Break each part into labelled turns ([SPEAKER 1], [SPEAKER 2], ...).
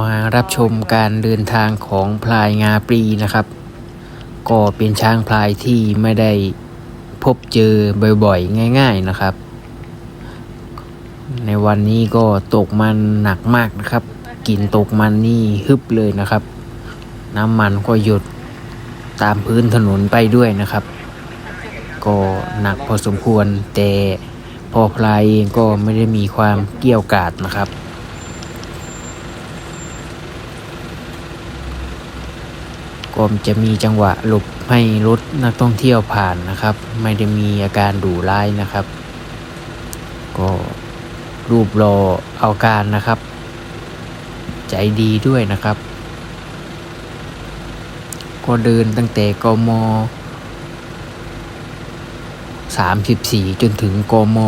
[SPEAKER 1] มารับชมการเดินทางของพลายงาปรีนะครับ ก็เป็นช้างพลายที่ไม่ได้พบเจอบ่อยๆ ง่าย ๆนะครับ ในวันนี้ก็ตกมันหนักมากนะครับกลิ่นตกมันนี่ฮึบเลยนะครับ น้ำมันก็หยดตามพื้นถนนไปด้วยนะครับ ก็หนักพอสมควรแต่พอพลายเองก็ไม่ได้มีความเกี่ยวกาดนะครับ ก็จะมีจังหวะหลบให้รถนักท่องเที่ยวผ่านนะครับ ไม่ได้มีอาการดุร้ายนะครับ ก็รูปรอเอาการนะครับ ใจดีด้วยนะครับ ก็เดินตั้งแต่กม34 จนถึงกม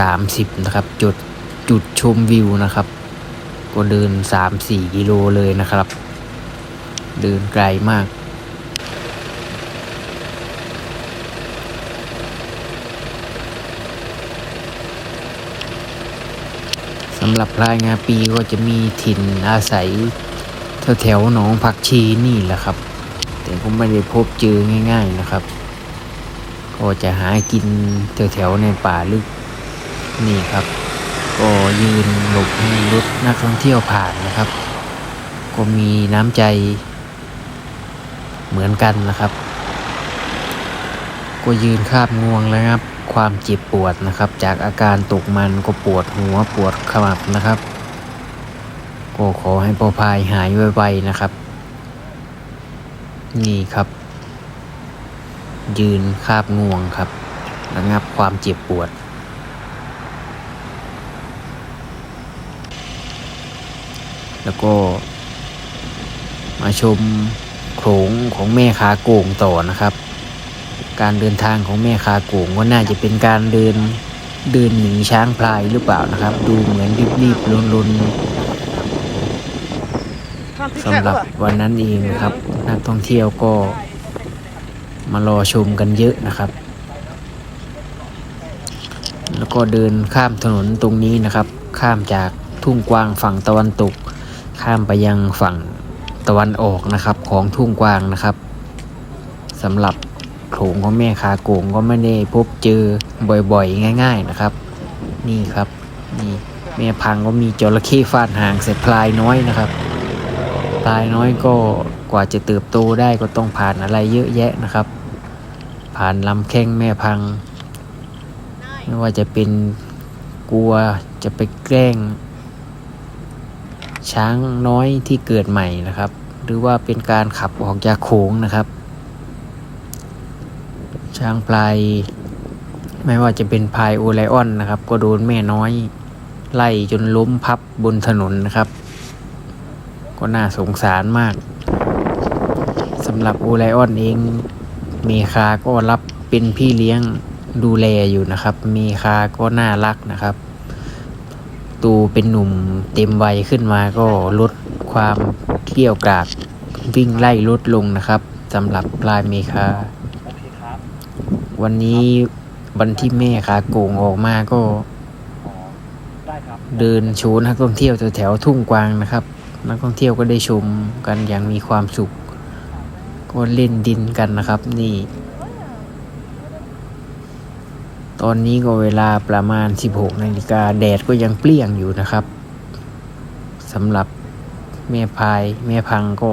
[SPEAKER 1] 30 นะครับ จุดจุดชมวิวนะครับ ก็เดิน 3-4 กิโลเลยนะครับ เดินไกลมาก สำหรับพลายงาปีก็จะมีถิ่นอาศัยแถวแถวๆหนองผักชีนี่แหละครับ แต่ก็ไม่ได้พบเจอง่าย ๆนะครับ ก็จะหากินแถวแถวๆในป่าลึกนี่ครับ ก็ยืนหลบให้รถนักท่องเที่ยวผ่านนะครับ ก็มีน้ำใจ เหมือนกันนะครับก็ยืนคาบงวงแล้วครับ ความเจ็บปวดนะครับ จากอาการตกมันก็ปวดหัวปวดขมับนะครับก็ขอให้ปอพายหายไวๆนะครับ นี่ครับ ยืนคาบงวงครับระงับความเจ็บปวด แล้วก็มาชม โขงของแม่คาโก่งต่อนะครับ การเดินทางของแม่คาโก่งก็น่าจะเป็นการเดินเดินหนีช้างพลายหรือเปล่านะครับ ดูเหมือนรีบๆลนๆสำหรับวันนั้นเองนะครับ นักท่องเที่ยวก็มารอชมกันเยอะนะครับ แล้วก็เดินข้ามถนนตรงนี้นะครับ ข้ามจากทุ่งกว้างฝั่งตะวันตก ข้ามไปยังฝั่ง ตะวันออกนะครับของทุ่งกวางนะครับสำหรับโขลงของแม่คาโกงก็ไม่ได้พบเจอบ่อยๆ ง่าย ๆนะครับ นี่ครับนี่แม่พังก็มีจระเข้ฟาดหางเสร็จพลายน้อยนะครับพลายน้อยก็กว่าจะเติบโตได้ก็ต้องผ่านอะไรเยอะแยะนะครับ ผ่านลำแข้งแม่พัง ไม่ว่าจะเป็นกลัวจะไปแกล้ง ช้างน้อยที่เกิดใหม่นะครับ หรือว่าเป็นการขับออกจากโขงนะครับ ช้างพลายไม่ว่าจะเป็นพายโอไลออนนะครับ ก็โดนแม่น้อย ไล่จนล้มพับบนถนนนะครับ ก็น่าสงสารมากสำหรับโอไลออนเองเมคาก็รับเป็นพี่เลี้ยงดูแลอยู่นะครับ เมคาก็น่ารักนะครับ ตูเป็นหนุ่มเต็มวัยขึ้นมาก็ลดความเกลี้ยวกราดวิ่งไล่ลดลงนะครับสำหรับปลายเมคา
[SPEAKER 2] โอเคครับ
[SPEAKER 1] วันนี้วันที่แม่ขาโก่งออกมาก็
[SPEAKER 2] อ๋อได้ครับ
[SPEAKER 1] เดินโชว์นักท่องเที่ยวแถวๆทุ่งกวางนะครับ นักท่องเที่ยวก็ได้ชมกันอย่างมีความสุข ก็เล่นดินกันนะครับ นี่ ตอนนี้ก็เวลาประมาณ 16นาฬิกาแดดก็ยังเปรี้ยงอยู่นะครับสำหรับแม่พายแม่พังก็